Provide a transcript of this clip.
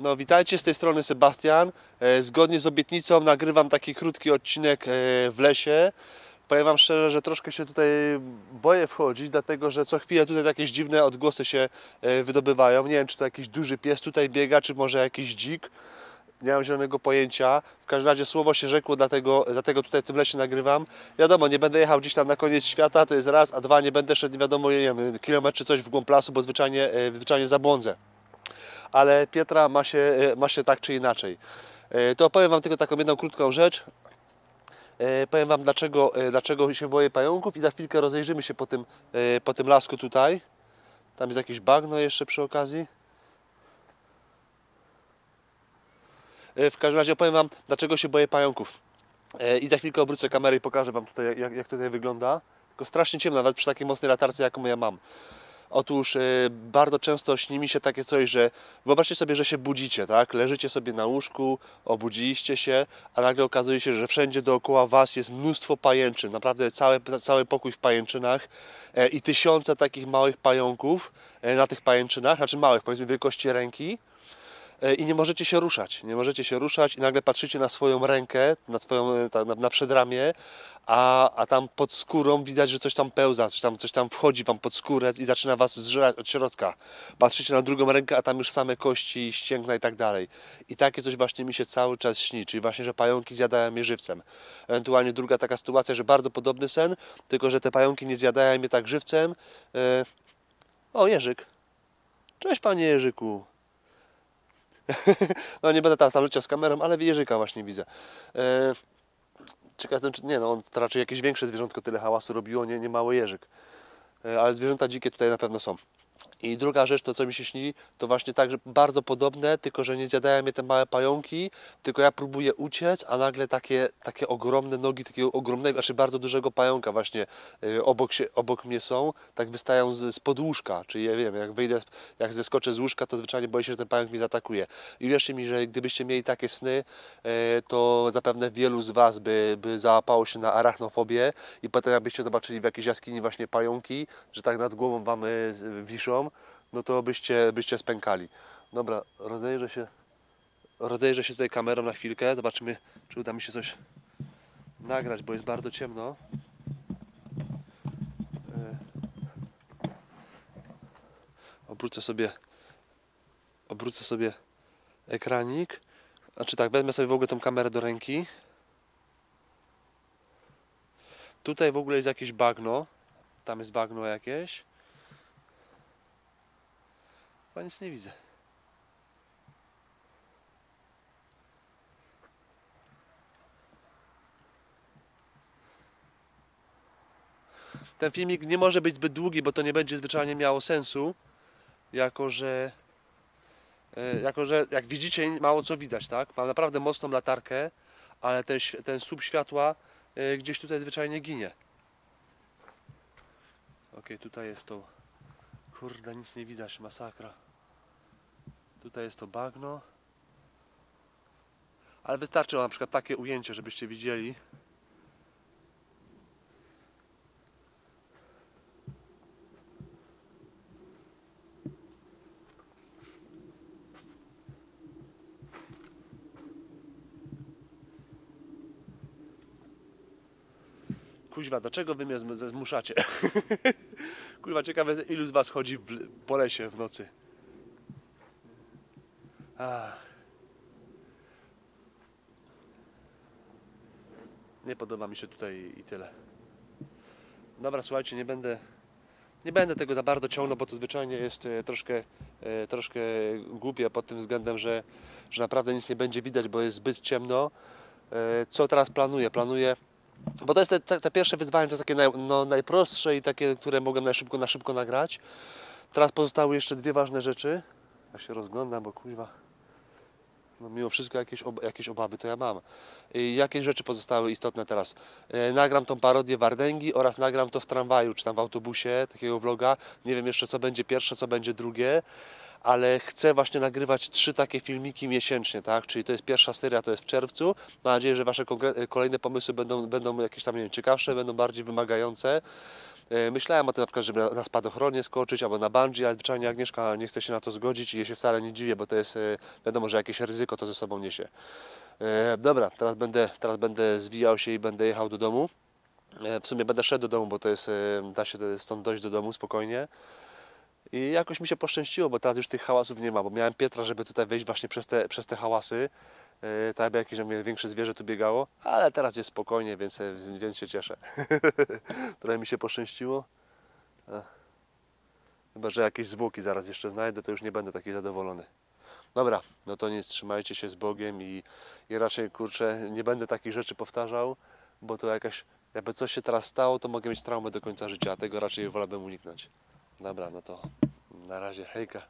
No witajcie, z tej strony Sebastian. E, Zgodnie z obietnicą nagrywam taki krótki odcinek e, w lesie. Powiem Wam szczerze, że troszkę się tutaj boję wchodzić, dlatego że co chwilę tutaj jakieś dziwne odgłosy się e, wydobywają. Nie wiem, czy to jakiś duży pies tutaj biega, czy może jakiś dzik. Nie mam zielonego pojęcia. W każdym razie słowo się rzekło, dlatego, dlatego tutaj w tym lesie nagrywam. Wiadomo, nie będę jechał gdzieś tam na koniec świata, to jest raz, a dwa, nie będę szedł nie wiadomo, nie wiem, kilometr czy coś w głąb lasu, bo zwyczajnie, zwyczajnie zabłądzę ale Pietra ma się, e, ma się tak czy inaczej. E, To opowiem Wam tylko taką jedną krótką rzecz. E, Powiem Wam dlaczego, dlaczego się boję pająków i za chwilkę rozejrzymy się po tym, po tym lasku tutaj. Tam jest jakieś bagno jeszcze przy okazji. W każdym razie opowiem Wam dlaczego się boję pająków. I za chwilkę obrócę kamerę i pokażę Wam tutaj jak, jak tutaj wygląda. Tylko strasznie ciemno, nawet przy takiej mocnej latarce jaką ja mam. Otóż e, bardzo często śni mi się takie coś, że wyobraźcie sobie, że się budzicie, tak? Leżycie sobie na łóżku, obudziliście się, a nagle okazuje się, że wszędzie dookoła Was jest mnóstwo pajęczyn, naprawdę cały, cały pokój w pajęczynach e, i tysiące takich małych pająków e, na tych pajęczynach, znaczy małych, powiedzmy wielkości ręki i nie możecie się ruszać. Nie możecie się ruszać i nagle patrzycie na swoją rękę, na swoją e, na, na przedramię, a, a tam pod skórą widać, że coś tam pełza, coś tam, coś tam wchodzi wam pod skórę i zaczyna was zżerać od środka. Patrzycie na drugą rękę, a tam już same kości, ścięgna i tak dalej. I takie coś właśnie mi się cały czas śni, czyli właśnie, że pająki zjadają mnie żywcem. Ewentualnie druga taka sytuacja, że bardzo podobny sen, tylko że te pająki nie zjadają mnie tak żywcem. E, O, Jerzyk. Cześć panie Jerzyku. No nie będę teraz tam leciał z kamerą, ale Jerzyka właśnie widzę. E, Ciekaw jestem, czy nie, no on raczej jakieś większe zwierzątko tyle hałasu robiło, nie, nie mały jeżyk. E, Ale zwierzęta dzikie tutaj na pewno są. I druga rzecz, to co mi się śni, to właśnie tak, że bardzo podobne, tylko że nie zjadają mnie te małe pająki, tylko ja próbuję uciec, a nagle takie, takie ogromne nogi takiego ogromnego, znaczy bardzo dużego pająka właśnie e, obok, się, obok mnie są, tak wystają z, z podłóżka, czyli ja wiem, jak wyjdę, jak zeskoczę z łóżka, to zwyczajnie boję się, że ten pająk mnie zaatakuje. I wierzcie mi, że gdybyście mieli takie sny, e, to zapewne wielu z Was by, by załapało się na arachnofobię i potem jakbyście zobaczyli w jakiejś jaskini właśnie pająki, że tak nad głową Wam e, wiszą, no to byście, byście spękali. Dobra, rozejrzę się, rozejrzę się tutaj kamerą na chwilkę, zobaczymy, czy uda mi się coś nagrać, bo jest bardzo ciemno. E, Obrócę sobie, obrócę sobie ekranik. Znaczy tak, wezmę sobie w ogóle tą kamerę do ręki. Tutaj w ogóle jest jakieś bagno. Tam jest bagno jakieś. Chyba nic nie widzę. Ten filmik nie może być zbyt długi, bo to nie będzie zwyczajnie miało sensu, jako że E, jako że jak widzicie mało co widać, tak? Mam naprawdę mocną latarkę, ale ten, ten słup światła e, gdzieś tutaj zwyczajnie ginie. Ok, tutaj jest to. Kurde, nic nie widać, masakra. Tutaj jest to bagno. Ale wystarczy na przykład takie ujęcie, żebyście widzieli. Kuźwa, dlaczego wy mnie zm- zmuszacie? Kurwa, ciekawe ilu z was chodzi po lesie w nocy. Nie podoba mi się tutaj i tyle. Dobra, słuchajcie, nie będę nie będę tego za bardzo ciągnął, bo to zwyczajnie jest e, troszkę, e, troszkę głupie pod tym względem, że, że naprawdę nic nie będzie widać, bo jest zbyt ciemno. E, Co teraz planuję? Planuję bo to jest te, te, te pierwsze wyzwanie, to jest takie naj, no, najprostsze i takie, które mogłem na szybko, na szybko nagrać. Teraz pozostały jeszcze dwie ważne rzeczy. Ja się rozglądam, bo kuźwa. No mimo wszystko jakieś, ob, jakieś obawy to ja mam. I rzeczy pozostały istotne teraz? E, nagram tą parodię Wardęgi oraz nagram to w tramwaju, czy tam w autobusie, takiego vloga. Nie wiem jeszcze co będzie pierwsze, co będzie drugie. Ale chcę właśnie nagrywać trzy takie filmiki miesięcznie, tak? Czyli to jest pierwsza seria, to jest w czerwcu. Mam nadzieję, że Wasze konkre- kolejne pomysły będą, będą jakieś tam, nie wiem, ciekawsze, będą bardziej wymagające. E, Myślałem o tym na przykład, żeby na- spadochronie skoczyć albo na bungee, ale zwyczajnie Agnieszka nie chce się na to zgodzić i ja się wcale nie dziwię, bo to jest e, wiadomo, że jakieś ryzyko to ze sobą niesie. E, Dobra, teraz będę, teraz będę zwijał się i będę jechał do domu. W sumie będę szedł do domu, bo to jest, da się stąd dojść do domu spokojnie. I jakoś mi się poszczęściło, bo teraz już tych hałasów nie ma, bo miałem Pietra, żeby tutaj wejść właśnie przez te, przez te hałasy. E, Tak jakby jakieś większe zwierzę tu biegało, ale teraz jest spokojnie, więc, więc się cieszę. Trochę mi się poszczęściło. Chyba, że jakieś zwłoki zaraz jeszcze znajdę, to już nie będę taki zadowolony. Dobra, no to nic, trzymajcie się z Bogiem i, i raczej kurczę, nie będę takich rzeczy powtarzał, bo to jakaś, jakby coś się teraz stało, to mogę mieć traumę do końca życia, a tego raczej wolałbym uniknąć. Dobra, no to na razie, hejka.